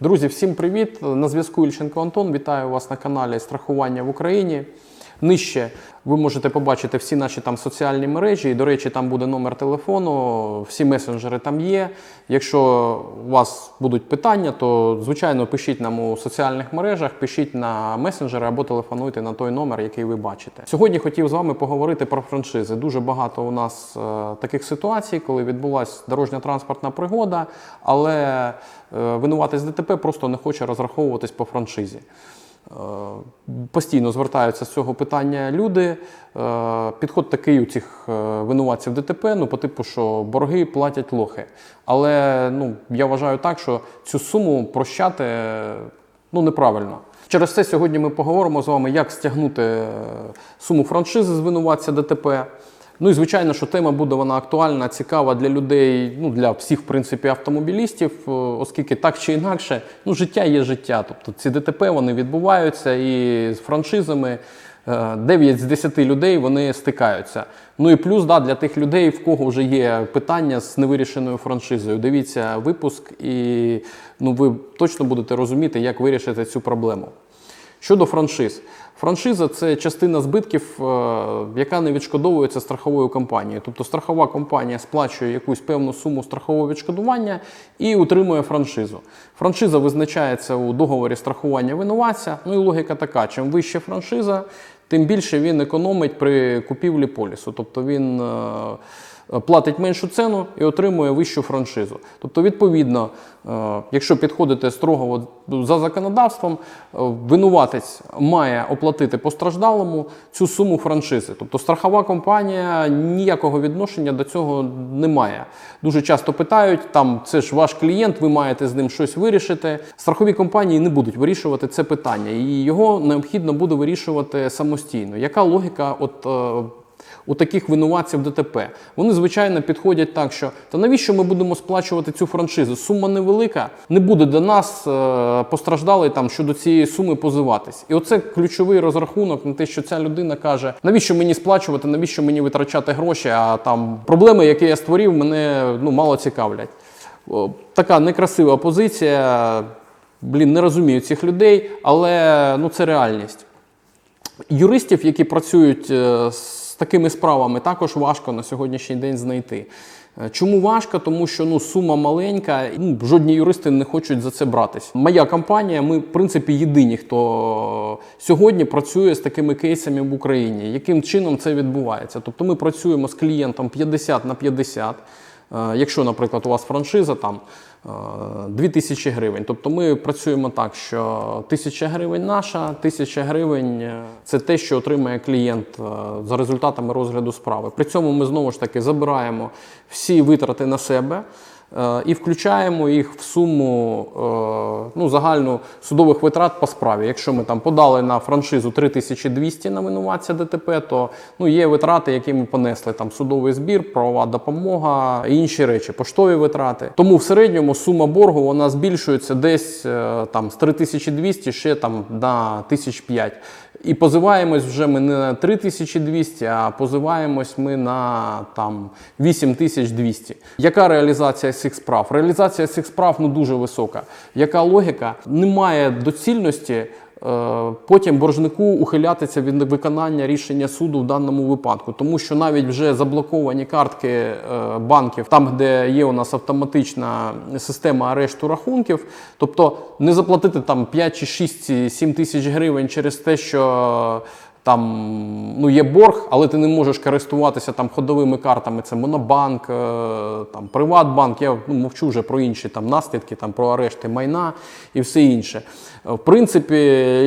Друзі, всім привіт! На зв'язку Ільченко Антон. Вітаю вас на каналі Страхування в Україні. Нижче ви можете побачити всі наші там соціальні мережі. І, до речі, там буде номер телефону, всі месенджери там є. Якщо у вас будуть питання, то звичайно пишіть нам у соціальних мережах, пишіть на месенджери або телефонуйте на той номер, який ви бачите. Сьогодні хотів з вами поговорити про франшизи. Дуже багато у нас е, таких ситуацій, коли відбулася дорожня транспортна пригода, але е, винуватись ДТП просто не хоче розраховуватись по франшизі. Е, Постійно звертаються з цього питання люди. Е, Підход такий у цих е, винуватців ДТП, ну по типу, що борги платять лохи. Але ну, я вважаю так, що цю суму прощати ну, неправильно. Через це сьогодні ми поговоримо з вами, як стягнути суму франшизи з винуватця ДТП. Ну і звичайно, що тема буде вона актуальна, цікава для людей, ну для всіх, в принципі, автомобілістів, е, оскільки так чи інакше, ну життя є життя. Тобто ці ДТП вони відбуваються і з франшизами. е, 9 з 10 людей вони стикаються. Ну і плюс да, для тих людей, в кого вже є питання з невирішеною франшизою. Дивіться випуск, і ну, ви точно будете розуміти, як вирішити цю проблему. Щодо франшиз, франшиза це частина збитків, е, яка не відшкодовується страховою компанією. Тобто страхова компанія сплачує якусь певну суму страхового відшкодування і утримує франшизу. Франшиза визначається у договорі страхування винуватця. Ну і логіка така: чим вища франшиза, тим більше він економить при купівлі полісу. Тобто він. Платить меншу ціну і отримує вищу франшизу. Тобто, відповідно, е, якщо підходити строго за законодавством, е, винуватець має оплатити постраждалому цю суму франшизи. Тобто страхова компанія ніякого відношення до цього не має. Дуже часто питають, там це ж ваш клієнт, ви маєте з ним щось вирішити. Страхові компанії не будуть вирішувати це питання, і його необхідно буде вирішувати самостійно. Яка логіка? от е, у таких винуватців ДТП. Вони, звичайно, підходять так, що та навіщо ми будемо сплачувати цю франшизу? Сума невелика, не буде до нас е, постраждалий там щодо цієї суми позиватись. І оце ключовий розрахунок на те, що ця людина каже: навіщо мені сплачувати, навіщо мені витрачати гроші, а там проблеми, які я створив, мене ну, мало цікавлять. Така некрасива позиція. Блін, не розумію цих людей, але ну, це реальність. Юристів, які працюють е, з такими справами, також важко на сьогоднішній день знайти. Е, Чому важко? Тому що ну, сума маленька, ну, жодні юристи не хочуть за це братись. Моя компанія, ми, в принципі, єдині, хто сьогодні працює з такими кейсами в Україні. Яким чином це відбувається? Тобто ми працюємо з клієнтом 50 на 50. Е, Якщо, наприклад, у вас франшиза там е, 2000 гривень, тобто ми працюємо так, що 1000 гривень наша, 1000 гривень е, це те, що отримає клієнт е, за результатами розгляду справи. При цьому ми знову ж таки забираємо всі витрати на себе. Е, І включаємо їх в суму е, ну, загальну судових витрат по справі. Якщо ми там подали на франшизу 3200 на винуватця ДТП, то ну, є витрати, які ми понесли: там судовий збір, правова допомога і інші речі, поштові витрати. Тому в середньому сума боргу вона збільшується десь е, там з 3200 ще там на 1005. І позиваємось вже ми не на 3200, а позиваємось ми на там 8200. Яка реалізація цих справ? Реалізація цих справ ну дуже висока. Яка логіка? Немає доцільності. Е, Потім боржнику ухилятися від виконання рішення суду в даному випадку, тому що навіть вже заблоковані картки е, банків, там де є у нас автоматична система арешту рахунків, тобто не заплатити там 5 чи 6 7 тисяч гривень через те, що там ну, є борг, але ти не можеш користуватися там ходовими картами. Це Монобанк, е, там Приватбанк. Я ну, мовчу вже про інші там наслідки, там про арешти майна і все інше. Е, В принципі,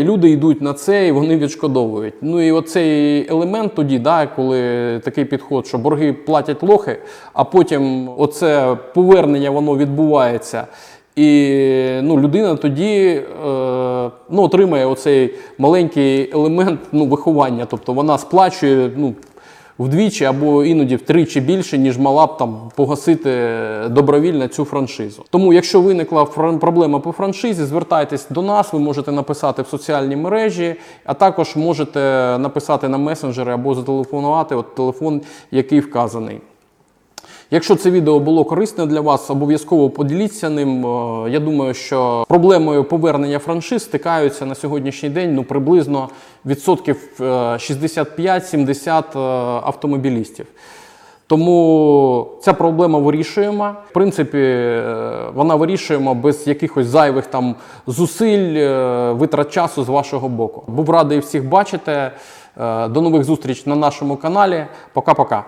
люди йдуть на це і вони відшкодовують. Ну і оцей елемент тоді, да, коли такий підход, що борги платять лохи, а потім оце повернення воно відбувається. І ну, людина тоді е, ну, отримає оцей маленький елемент ну, виховання. Тобто вона сплачує ну, вдвічі або іноді втричі більше, ніж мала б там погасити добровільно цю франшизу. Тому, якщо виникла проблема по франшизі, звертайтесь до нас, ви можете написати в соціальні мережі, а також можете написати на месенджери або зателефонувати, от телефон, який вказаний. Якщо це відео було корисне для вас, обов'язково поділіться ним. Е, Я думаю, що проблемою повернення франшиз стикаються на сьогоднішній день ну, приблизно відсотків е, 65-70 е, автомобілістів. Тому ця проблема вирішуємо. В принципі, е, вона вирішуємо без якихось зайвих там зусиль, е, витрат часу з вашого боку. Був радий всіх бачити. Е, До нових зустріч на нашому каналі. Пока-пока.